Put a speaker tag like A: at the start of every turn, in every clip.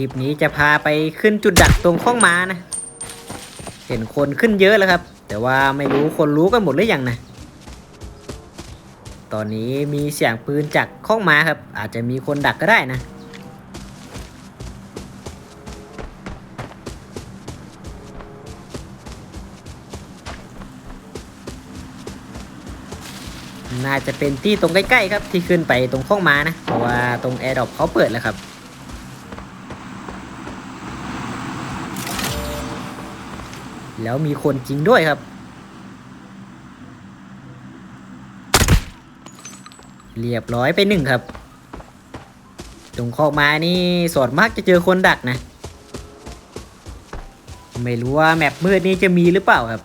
A: ลิปนี้จะพาไปขึ้นจุดดักตรงข้องม้านะ เห็นคนขึ้นเยอะแล้วครับ แต่ว่าไม่รู้คนรู้กันหมดหรือยังนะ ตอนนี้มีเสียงปืนจากข้องม้าครับ อาจจะมีคนดักก็ได้นะน่าจะเป็นที่ตรงใกล้ๆครับที่ขึ้นไปตรงข้องม้านะ เพราะว่าตรงแอร์ดรอปเขาเปิดแล้วครับ แล้วมีคนจริงด้วยครับ เรียบร้อยไปหนึ่งครับ ตรงข้อมานี่สอดมากจะเจอคนดักนะ ไม่รู้ว่าแมปมืดนี้จะมีหรือเปล่าครับ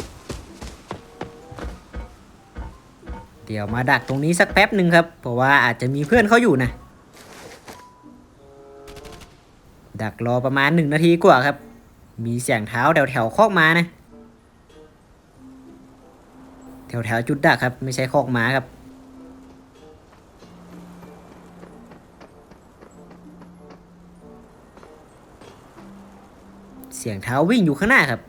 A: เดี๋ยวมาดักตรงนี้สักแป๊บหนึ่งครับ เพราะว่าอาจจะมีเพื่อนเขาอยู่นะ ดักรอประมาณหนึ่งนาทีกว่าครับมีเสียงเท้าแถวแถวๆคอกมานะ แถวๆจุดดักครับ ไม่ใช่คอกม้าครับ เสียงเท้าวิ่งอยู่ข้างหน้าครับ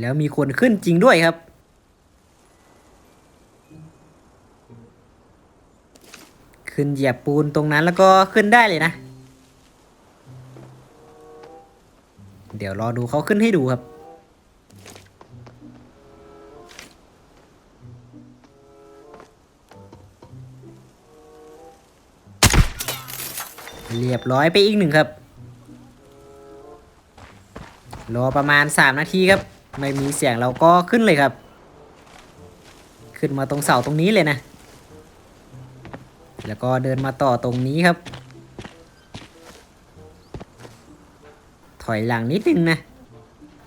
A: แล้วมีคนขึ้นจริงด้วยครับขึ้นเหยียบปูนตรงนั้นแล้วก็ขึ้นได้เลยนะ เดี๋ยวรอดูเขาขึ้นให้ดูครับ เรียบร้อยไปอีกหนึ่งครับ รอประมาณ 3 นาทีครับ ไม่มีเสียงเราก็ขึ้นเลยครับ ขึ้นมาตรงเสาตรงนี้เลยนะ แล้วก็เดินมาต่อตรงนี้ครับ ถอยหลังนิดนึงนะ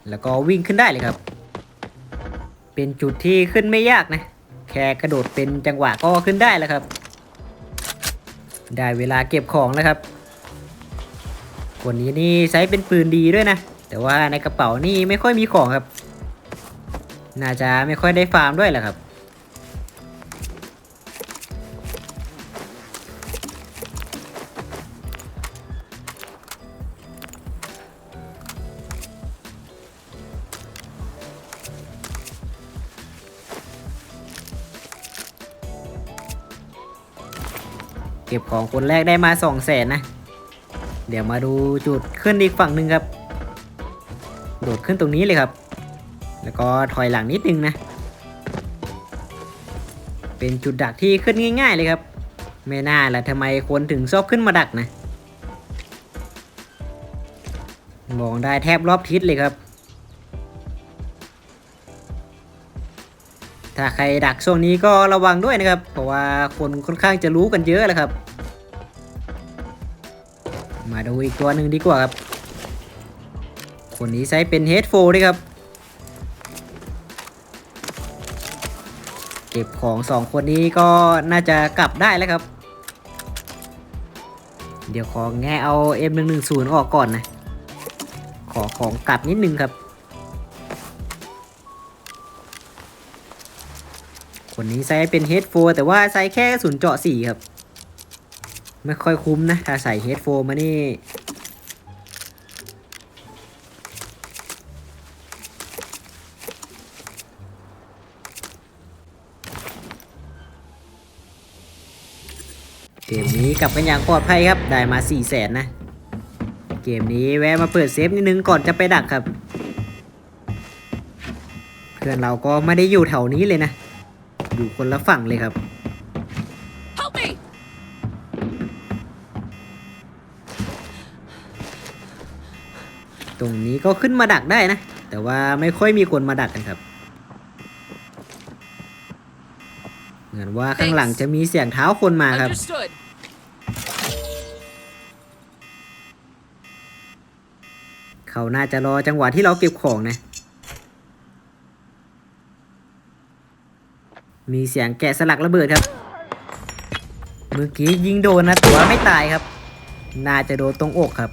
A: แล้วก็วิ่งขึ้นได้เลยครับ เป็นจุดที่ขึ้นไม่ยากนะ แค่กระโดดเป็นจังหวะก็ขึ้นได้แล้วครับ ได้เวลาเก็บของแล้วครับคนนี้นี่ใช้เป็นปืนดีด้วยนะ แต่ว่าในกระเป๋านี่ไม่ค่อยมีของครับ น่าจะไม่ค่อยได้ฟาร์มด้วยแหละครับ ก็บของคนแรกได้มาสองแสนนะ เดี๋ยวมาดูจุดขึ้นอีกฝั่งหนึ่งครับ โดดขึ้นตรงนี้เลยครับ แล้วก็ถอยหลังนิดนึงนะ เป็นจุดดักที่ขึ้นง่าย ๆ เลยครับ ไม่น่าละทำไมคนถึงชอบขึ้นมาดักนะ มองได้แทบรอบทิศเลยครับ ถ้าใครดักช่วงนี้ก็ระวังด้วยนะครับ เพราะว่าคนค่อนข้างจะรู้กันเยอะเลยครับ มาดูอีกตัวหนึ่งดีกว่าครับ คนนี้ใช้เป็น H4 ด้วยครับ เก็บของสองคนนี้ก็น่าจะกลับได้แล้วครับ เดี๋ยวขอแงะเอา M110 ออกก่อนนะ ขอของกลับนิดนึงครับ คนนี้ใช้เป็น H4 แต่ว่าใช้แค่กระสุนเจาะ4ครับ ไม่ค่อยคุ้มนะ ถ้าใส่ H4 มานี่ เกมนี้กลับกันอย่างปลอดภัยครับ ได้มา4 0 0แสนนะ เกมนี้แวะมาเปิดเซฟนิดนึงก่อนจะไปดักครับ เพื่อนเราก็ไม่ได้อยู่แถวนี้เลยนะ อยู่คนละฝั่งเลยครับ
B: Help me!
A: ตรงนี้ก็ขึ้นมาดักได้นะ แต่ว่าไม่ค่อยมีคนมาดักกันครับ เหมือนว่าข้างหลังจะมีเสียงเท้าคนมาครับ
B: Understood.
A: เขาน่าจะรอจังหวะที่เราเก็บของนะ มีเสียงแกะสลักระเบิดครับ เมื่อกี้ยิงโดนนะแต่ว่าไม่ตายครับ น่าจะโดนตรงอกครับ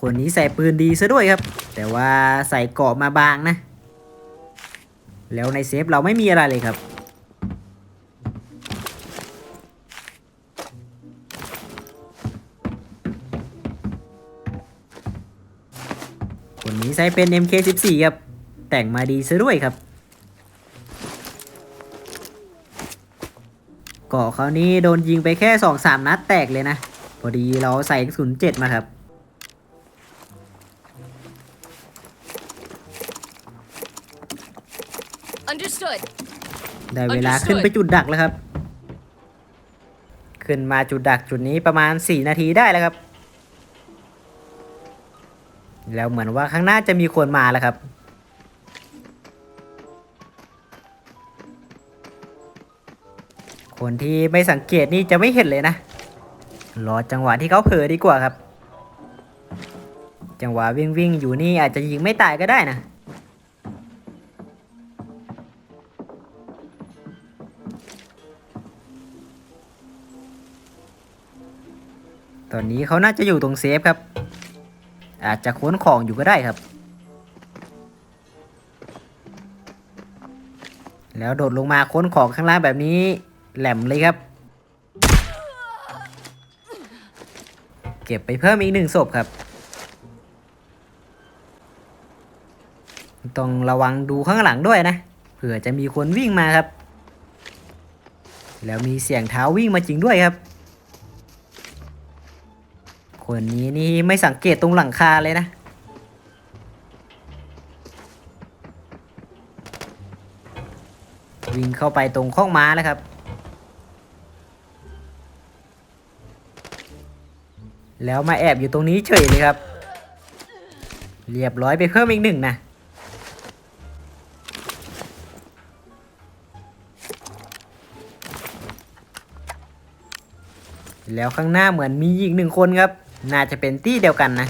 A: คนนี้ใส่ปืนดีซะด้วยครับ แต่ว่าใส่เกราะมาบางนะ แล้วในเซฟเราไม่มีอะไรเลยครับ ใช้เป็น MK14 ครับ แต่งมาดีซะด้วยครับเกาะเขานี้โดนยิงไปแค่ 2-3 นัดแตกเลยนะ พอดีเราใส่กระสุน7มาครับ
B: Understood.
A: ได้เวลาขึ้นไปจุดดักแล้วครับ ขึ้นมาจุดดักจุดนี้ประมาณ 4 นาทีได้แล้วครับ แล้วเหมือนว่าข้างหน้าจะมีคนมาแล้วครับ คนที่ไม่สังเกตนี่จะไม่เห็นเลยนะ รอจังหวะที่เขาเผลอดีกว่าครับ จังหวะวิ่งวิ่งอยู่นี่อาจจะยิงไม่ตายก็ได้นะตอนนี้เขาน่าจะอยู่ตรงเซฟครับ อาจจะค้นของอยู่ก็ได้ครับ แล้วโดดลงมาค้นของข้างล่างแบบนี้ แหลมเลยครับ เก็บไปเพิ่มอีกหนึ่งศพครับ ต้องระวังดูข้างหลังด้วยนะเผื่อจะมีคนวิ่งมาครับ แล้วมีเสียงเท้าวิ่งมาจริงด้วยครับ คนนี้นี่ไม่สังเกตตรงหลังคาเลยนะ วิ่งเข้าไปตรงข้องม้าแล้วครับ แล้วมาแอบอยู่ตรงนี้เฉยเลยครับ เรียบร้อยไปเพิ่มอีกหนึ่งนะแล้วข้างหน้าเหมือนมีอีกหนึ่งคนครับ น่าจะเป็นตี้เดียวกันนะ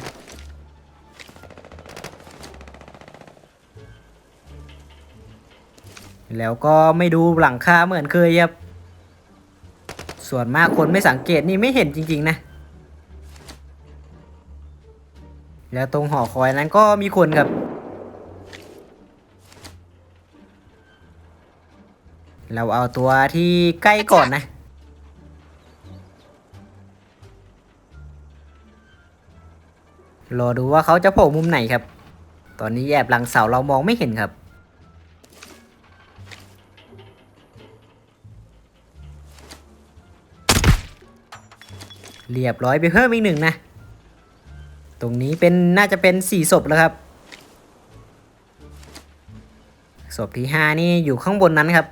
A: แล้วก็ไม่ดูหลังคาเหมือนเคยครับ ส่วนมากคนไม่สังเกตนี่ไม่เห็นจริง ๆ นะ แล้วตรงหอคอยนั้นก็มีคนครับ เราเอาตัวที่ใกล้ก่อนนะ รอดูว่าเขาจะโผล่มุมไหนครับ ตอนนี้แอบหลังเสาเรามองไม่เห็นครับเรียบร้อยไปเพิ่มอีกหนึ่งนะ ตรงนี้เป็นน่าจะเป็นสี่ศพแล้วครับ ศพที่ห้านี่อยู่ข้างบนนั้นครับ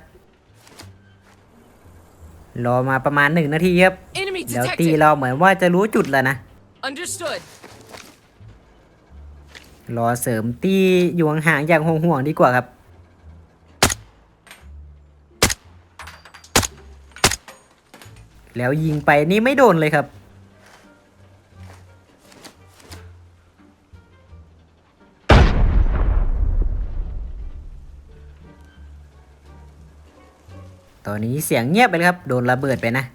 A: รอมาประมาณหนึ่งนาทีครับ
B: Enemy
A: แล้วตี
B: detected.
A: เราเหมือนว่าจะรู้จุดแล้วนะ
B: Understood.
A: รอเสริมตีอยู่ห่างๆอย่างห่วงๆดีกว่าครับแล้วยิงไปนี่ไม่โดนเลยครับ ตอนนี้เสียงเงียบไปครับ โดนระเบิดไปนะ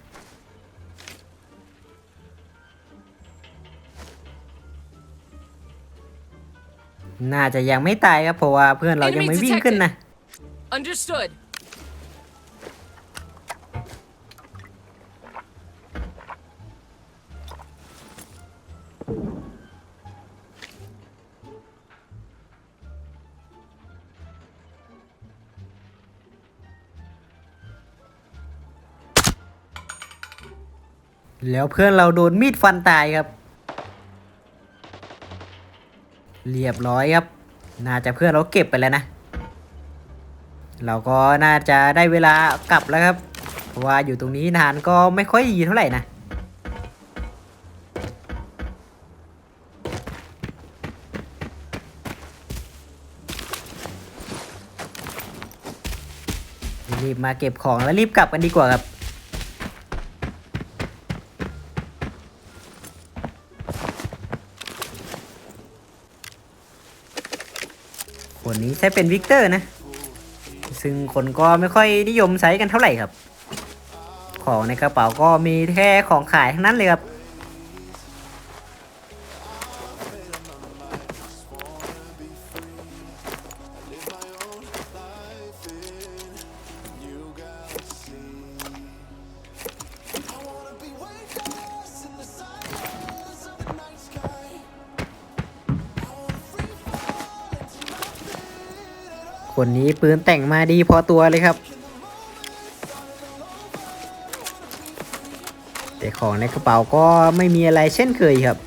A: น่าจะยังไม่ตายครับเพราะว่าเพื่อนเรายังไม่วิ่งขึ้นนะ
B: Understood.
A: แล้วเพื่อนเราโดนมีดฟันตายครับ เรียบร้อยครับ น่าจะเพื่อนเราเก็บไปแล้วนะ เราก็น่าจะได้เวลากลับแล้วครับ เพราะว่าอยู่ตรงนี้นานก็ไม่ค่อยดีเท่าไหร่นะรีบมาเก็บของแล้วรีบกลับกันดีกว่าครับ คนนี้ใช้เป็นวิกเตอร์นะ ซึ่งคนก็ไม่ค่อยนิยมใช้กันเท่าไหร่ครับ ของในกระเป๋าก็มีแค่ของขายทั้งนั้นเลยครับ คนนี้ปืนแต่งมาดีพอตัวเลยครับ แต่ของในกระเป๋าก็ไม่มีอะไรเช่นเคยครับ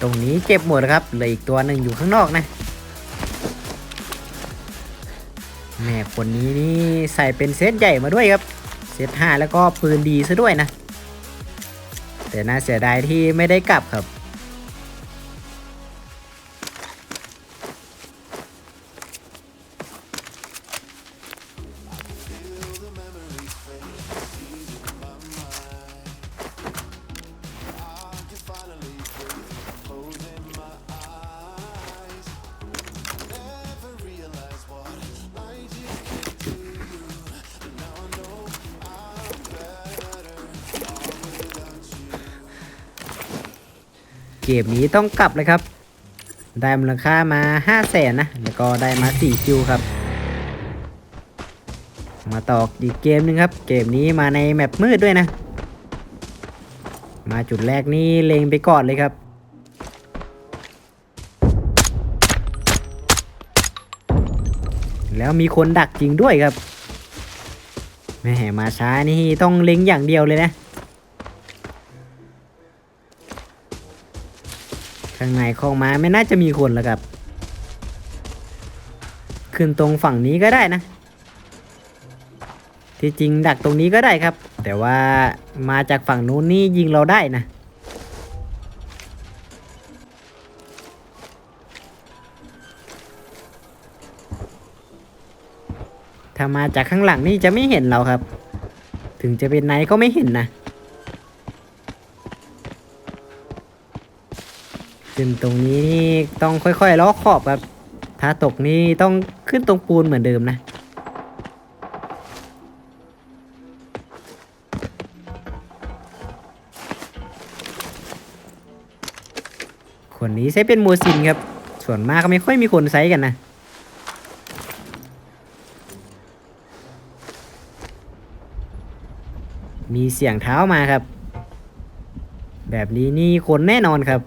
A: ตรงนี้เก็บหมดครับเหลืออีกตัวหนึ่งอยู่ข้างนอกนะ แม่คนนี้นี่ใส่เป็นเซตใหญ่มาด้วยครับ เซตห้าแล้วก็ปืนดีซะด้วยนะ แต่น่าเสียดายที่ไม่ได้กลับครับ กมนี้ต้องกลับเลยครับ ได้มูลค่ามา5 0 0แสนนะ แล้วก็ได้มา4คิวครับ มาต่ออีกเกมหนึงครับ เกมนี้มาในแมปมืดด้วยนะ มาจุดแรกนี่เลงไปก่อนเลยครับแล้วมีคนดักจริงด้วยครับแม่มาช้านี่ต้องเล็งอย่างเดียวเลยนะ ข้างในคลองม้าไม่น่าจะมีคนแล้วครับ ขึ้นตรงฝั่งนี้ก็ได้นะ ที่จริงดักตรงนี้ก็ได้ครับ แต่ว่ามาจากฝั่งนู้นนี่ยิงเราได้นะถ้ามาจากข้างหลังนี่จะไม่เห็นเราครับ ถึงจะเป็นไนก็ไม่เห็นนะ ขึ้นตรงนี้นี่ต้องค่อยๆล้อขอบครับถ้าตกนี่ต้องขึ้นตรงปูนเหมือนเดิมนะ คนนี้ใช้เป็นโมซินครับ ส่วนมากก็ไม่ค่อยมีคนใช้กันนะมีเสียงเท้ามาครับ แบบนี้นี่คนแน่นอนครับ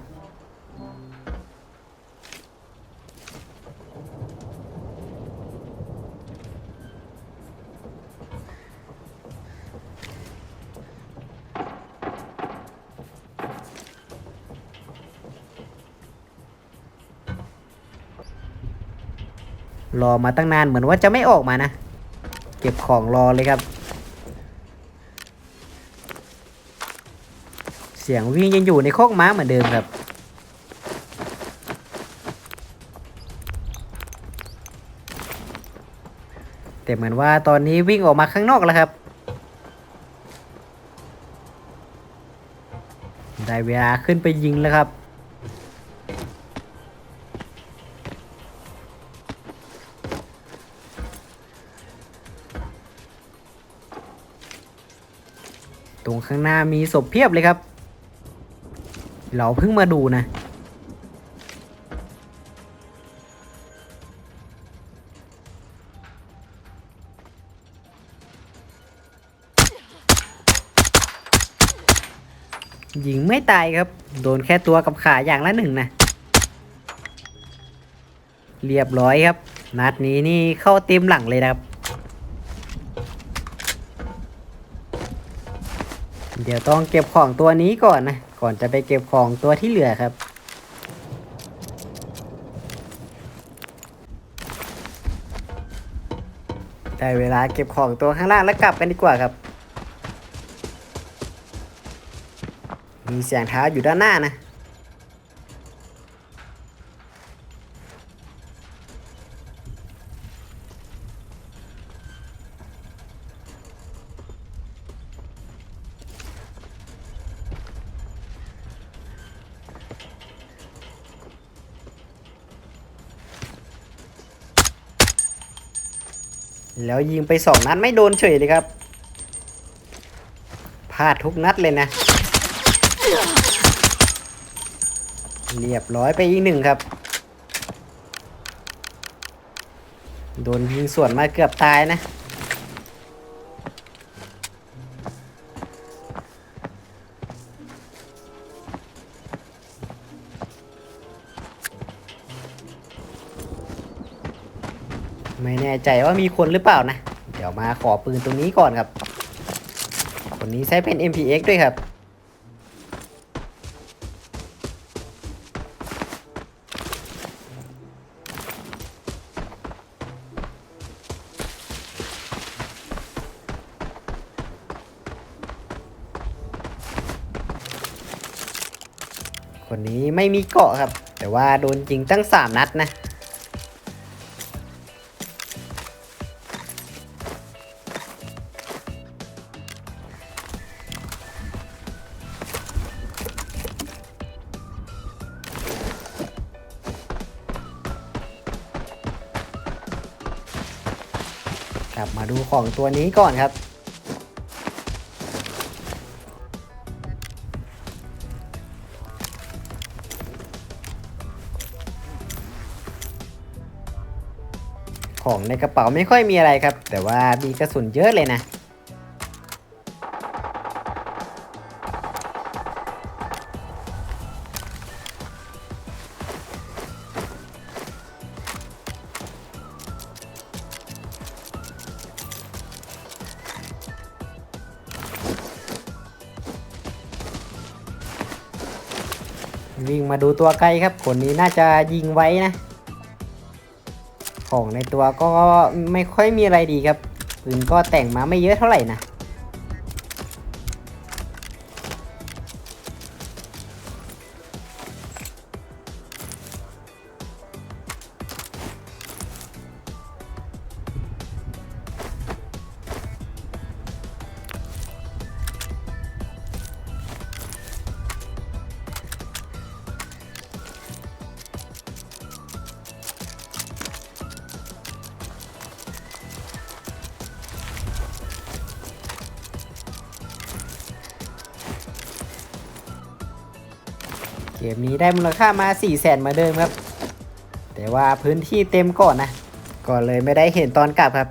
A: รอมาตั้งนานเหมือนว่าจะไม่ออกมานะ เก็บของรอเลยครับ เสียงวิ่งยังอยู่ในโคกม้าเหมือนเดิมครับแต่เหมือนว่าตอนนี้วิ่งออกมาข้างนอกแล้วครับ ได้เวลาขึ้นไปยิงแล้วครับ ข้างหน้ามีศพเพียบเลยครับ เราเพิ่งมาดูนะ ยิงไม่ตายครับ โดนแค่ตัวกับขาอย่างละหนึ่งนะ เรียบร้อยครับ นัดนี้นี่เข้าเต็มหลังเลยนะครับ เดี๋ยวต้องเก็บของตัวนี้ก่อนนะ ก่อนจะไปเก็บของตัวที่เหลือครับ ได้เวลาเก็บของตัวข้างล่างแล้วกลับกันดีกว่าครับ มีเสียงเท้าอยู่ด้านหน้านะ แล้วยิงไปสองนัดไม่โดนเฉยเลยครับพลาดทุกนัดเลยนะ เรียบร้อยไปอีกหนึ่งครับ โดนยิงสวนมาเกือบตายนะ ว่ามีคนหรือเปล่านะ เดี๋ยวมาขอปืนตรงนี้ก่อนครับ คนนี้ใช้เป็น MPX ด้วยครับ คนนี้ไม่มีเกาะครับ แต่ว่าโดนยิงตั้ง 3 นัดนะ กลับมาดูของตัวนี้ก่อนครับ ของในกระเป๋าไม่ค่อยมีอะไรครับ แต่ว่ามีกระสุนเยอะเลยนะ วิ่งมาดูตัวไกลครับคนนี้น่าจะยิงไว้นะ ของในตัวก็ไม่ค่อยมีอะไรดีครับปืนก็แต่งมาไม่เยอะเท่าไหร่นะ มนี้ได้มูลค่ามา4 0 0แสนมาเดิมครับ แต่ว่าพื้นที่เต็มก่อนนะ ก็เลยไม่ได้เห็นตอนกลับครับ